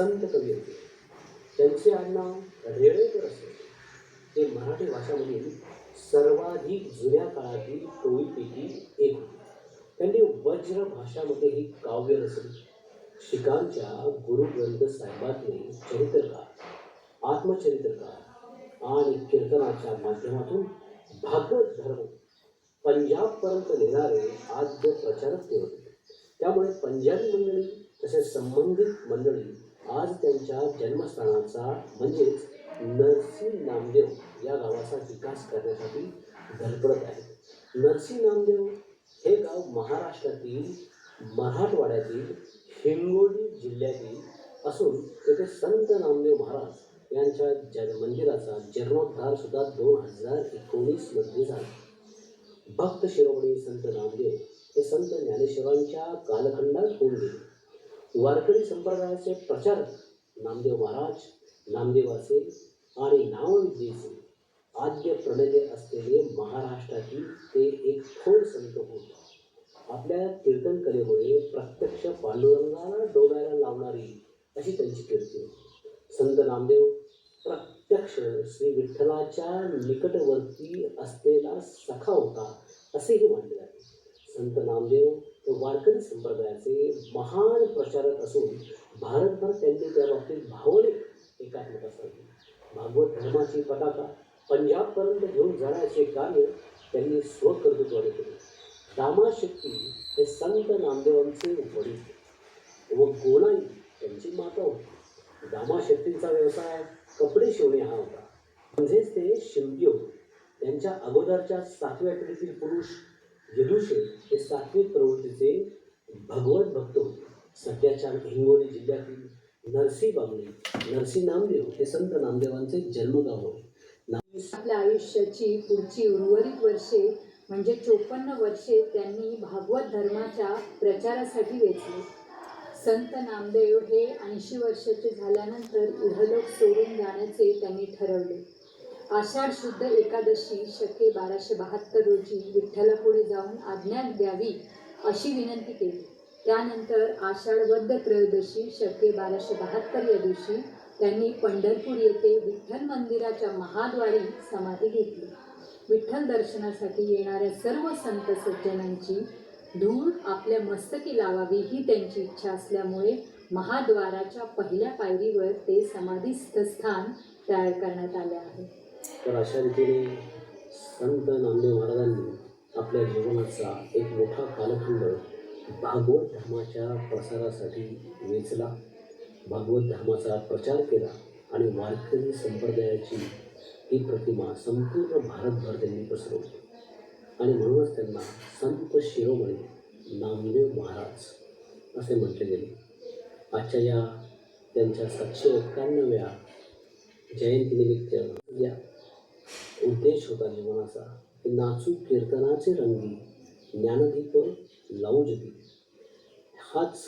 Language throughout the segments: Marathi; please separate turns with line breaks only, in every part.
संत कवी होते त्यांचे आडनाव रेळेकर असे ते मराठी भाषामधील सर्वाधिक जुन्या काळातील कवीपैकी एक होते त्यांनी वज्र भाषामध्ये ही काव्य रचली शिकांच्या गुरुग्रंथ साहेबातले चरित्रकार आत्मचरित्रकार आणि कीर्तनाच्या माध्यमातून भागवत धर्म पंजाबपर्यंत नेणारे आद्य प्रचारक ते होते त्यामुळे पंजाबी मंडळी तसेच संबंधित मंडळी आज त्यांच्या जन्मस्थानाचा म्हणजेच नरसिंह नामदेव या गावाचा विकास करण्यासाठी धडपडत आहे नरसिंह नामदेव हे गाव महाराष्ट्रातील मराठवाड्यातील हिंगोली जिल्ह्यातील असून तेथे संत नामदेव महाराज यांच्या जन मंदिराचा जन्मोद्धार सुद्धा दोन हजार एकोणीसमध्ये झाला भक्त शिरोमणी संत नामदेव हे संत ज्ञानेश्वरांच्या कालखंडात होऊन गेले वारकरी संप्रदायाचे प्रचारक नामदेव महाराज नामदेवाचे आणि नामविद्येचे आद्य प्रणले असलेले महाराष्ट्रातील ते एक थोर संत होत आपल्या कीर्तन कलेमुळे प्रत्यक्ष पांडुरंगाला डोगायला लावणारी अशी त्यांची कीर्ती संत नामदेव प्रत्यक्ष श्री विठ्ठलाच्या निकटवर्ती असलेला सखा होता असेही संप्रदायाचे महान प्रचारक असून भारतभर त्यांनी त्या बाबतीत भावनिक एकात्मता साधली भागवत धर्माची पताका पंजाबपर्यंत घेऊन जाण्याचे कार्य त्यांनी स्वकर्तृत्वाने केले दामाशक्ती हे संत नामदेवांचे वडील व गोलाई त्यांची माता होती दामाशक्तींचा व्यवसाय कपडे शिवणे हा होता म्हणजेच ते शिंपी त्यांच्या अगोदरच्या सातव्या पिढीतील पुरुष यदुषे हे सातवी प्रवृत्तीचे भगवत भक्त होते सध्याच्या हिंगोली जिल्ह्यातील नरसी बांगडे नरसी नामदेव हे संत नामदेवांचे जन्मगाव होते
आपल्या आयुष्याची पुढची उर्वरित वर्षे म्हणजे चोपन्न वर्षे त्यांनी भागवत धर्माच्या प्रचारासाठी वेचले संत नामदेव हे ऐंशी वर्षाचे झाल्यानंतर इहलोक सोडून जाण्याचे त्यांनी ठरवले आषाढ शुद्ध एकादशी शके बाराशे बहात्तर रोजी विठ्ठलापुढे जाऊन आज्ञा द्यावी अशी विनंती केली त्यानंतर आषाढवद्ध त्रयोदशी शके बाराशे बहात्तर या दिवशी त्यांनी पंढरपूर येथे विठ्ठल मंदिराच्या महाद्वारी समाधी घेतली विठ्ठल दर्शनासाठी येणाऱ्या सर्व संत सज्जनांची धूळ आपल्या मस्तकी लावावी ही त्यांची इच्छा असल्यामुळे महाद्वाराच्या पहिल्या पायरीवर ते समाधीस्थ स्थान तयार करण्यात आले आहे
तर अशा रीतीने संत नामदेव महाराजांनी आपल्या जीवनाचा एक मोठा कालखंड भागवत धर्माच्या प्रसारासाठी वेचला भागवत धर्माचा प्रचार केला आणि वारकरी संप्रदायाची ही प्रतिमा संपूर्ण भारतभर त्यांनी पसरवली आणि म्हणूनच त्यांना संत शिरोमणी नामदेव महाराज असे म्हटले गेले आजच्या या त्यांच्या सातशे एक्क्याण्णव्या जयंतीनिमित्त या उद्देश होता जीवनाचा नाचू कीर्तनाचे रंगी ज्ञानदीप लावू हाच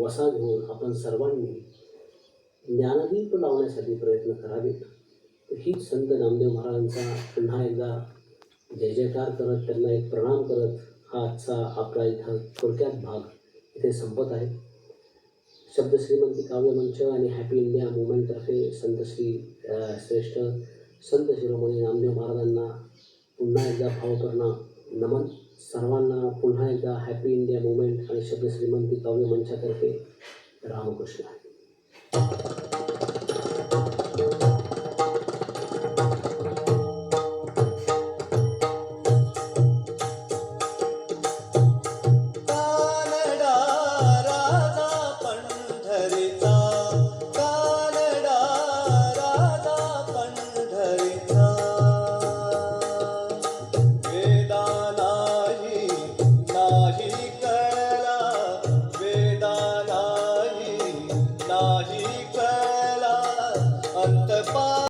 वसा घेऊन आपण सर्वांनी ज्ञानदीप लावण्यासाठी प्रयत्न करावेत ही संत नामदेव महाराजांचा पुन्हा एकदा जय जयकार करत त्यांना एक प्रणाम करत हा आजचा आपला इथं थोडक्यात भाग इथे संपत आहे शब्द काव्य काव्यमंच आणि हॅपी इंडिया मुवमेंटतर्फे संत श्री श्रेष्ठ संत शिरोमणी नामदेव महाराजांना पुन्हा एकदा करणं नमन सर्वांना पुन्हा एकदा हॅपी इंडिया मुवमेंट आणि शब्द श्रीमंती काव्य मंचातर्फे रामकृष्ण